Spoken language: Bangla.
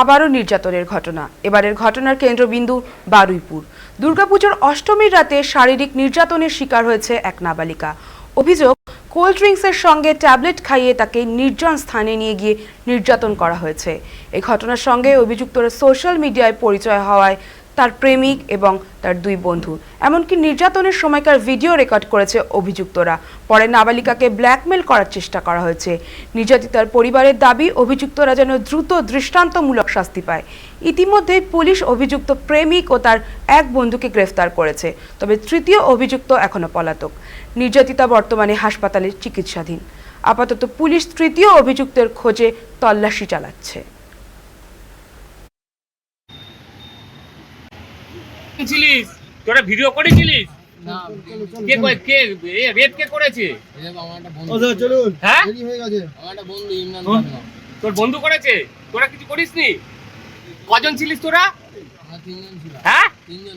আবারও নির্যাতনের ঘটনা। এবারের ঘটনার কেন্দ্রবিন্দু বারুইপুর। দুর্গাপুজোর অষ্টমীর রাতে শারীরিক নির্যাতনের শিকার হয়েছে এক নাবালিকা। অভিযোগ, কোল্ড ড্রিঙ্কসের সঙ্গে ট্যাবলেট খাইয়ে তাকে নির্জন স্থানে নিয়ে গিয়ে নির্যাতন করা হয়েছে। এই ঘটনার সঙ্গে অভিযুক্তরা সোশ্যাল মিডিয়ায় পরিচয় হওয়ায় তার প্রেমিক এবং তার দুই বন্ধু। এমনকি নির্যাতনের সময়কার ভিডিও রেকর্ড করেছে অভিযুক্তরা। পরে নাবালিকাকে ব্ল্যাকমেল করার চেষ্টা করা হয়েছে। নির্যাতিতার পরিবারের দাবি, অভিযুক্তরা যেন দ্রুত দৃষ্টান্তমূলক শাস্তি পায়। ইতিমধ্যে পুলিশ অভিযুক্ত প্রেমিক ও তার এক বন্ধুকে গ্রেফতার করেছে। তবে তৃতীয় অভিযুক্ত এখনও পলাতক। নির্যাতিতা বর্তমানে হাসপাতালে চিকিৎসাধীন। আপাতত পুলিশ তৃতীয় অভিযুক্তের খোঁজে তল্লাশি চালাচ্ছে। ছিলিস তোরা ভিডিও করেছিলিস? কে কে এ কে করেছে? এটা আমার একটা বন্ধু। চলুন। হ্যাঁ? হয়ে তোর বন্ধু করেছে? তোরা কিছু করিসনি? কজন ছিলিস তোরা? হ্যাঁ? তিনজন